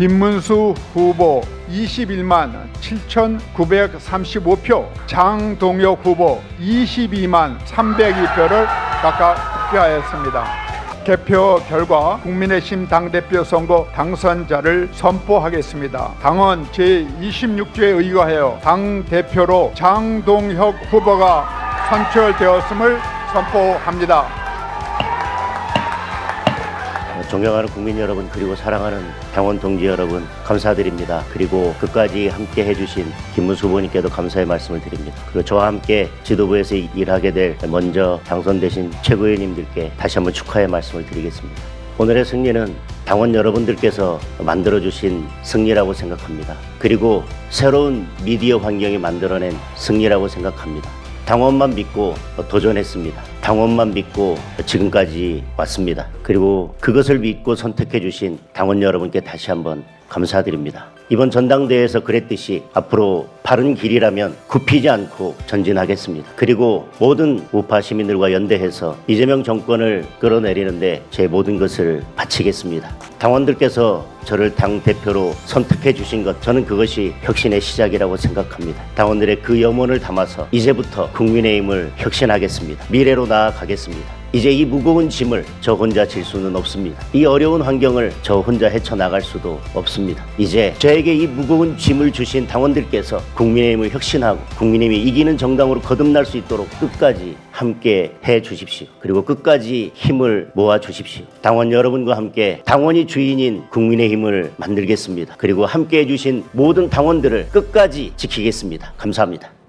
김문수 후보 21만 7,935표, 장동혁 후보 22만 302표를 각각 투표하였습니다. 개표 결과 국민의힘 당대표 선거 당선자를 선포하겠습니다. 당원 제26조에 의거하여 당대표로 장동혁 후보가 선출되었음을 선포합니다. 존경하는 국민 여러분 그리고 사랑하는 당원 동지 여러분 감사드립니다. 그리고 끝까지 함께 해주신 김문수 후보님께도 감사의 말씀을 드립니다. 그리고 저와 함께 지도부에서 일하게 될 먼저 당선되신 최고위원님들께 다시 한번 축하의 말씀을 드리겠습니다. 오늘의 승리는 당원 여러분들께서 만들어주신 승리라고 생각합니다. 그리고 새로운 미디어 환경이 만들어낸 승리라고 생각합니다. 당원만 믿고 도전했습니다. 당원만 믿고 지금까지 왔습니다. 그리고 그것을 믿고 선택해 주신 당원 여러분께 다시 한번 감사드립니다. 이번 전당대회에서 그랬듯이 앞으로 바른 길이라면 굽히지 않고 전진하겠습니다. 그리고 모든 우파 시민들과 연대해서 이재명 정권을 끌어내리는데 제 모든 것을 바치겠습니다. 당원들께서 저를 당 대표로 선택해 주신 것 저는 그것이 혁신의 시작이라고 생각합니다. 당원들의 그 염원을 담아서 이제부터 국민의힘을 혁신하겠습니다. 미래로 나아가겠습니다. 이제 이 무거운 짐을 저 혼자 질 수는 없습니다. 이 어려운 환경을 저 혼자 헤쳐나갈 수도 없습니다. 이제 저에게 이 무거운 짐을 주신 당원들께서 국민의힘을 혁신하고 국민의힘이 이기는 정당으로 거듭날 수 있도록 끝까지 함께 해 주십시오. 그리고 끝까지 힘을 모아 주십시오. 당원 여러분과 함께 당원이 주인인 국민의힘을 만들겠습니다. 그리고 함께 해 주신 모든 당원들을 끝까지 지키겠습니다. 감사합니다.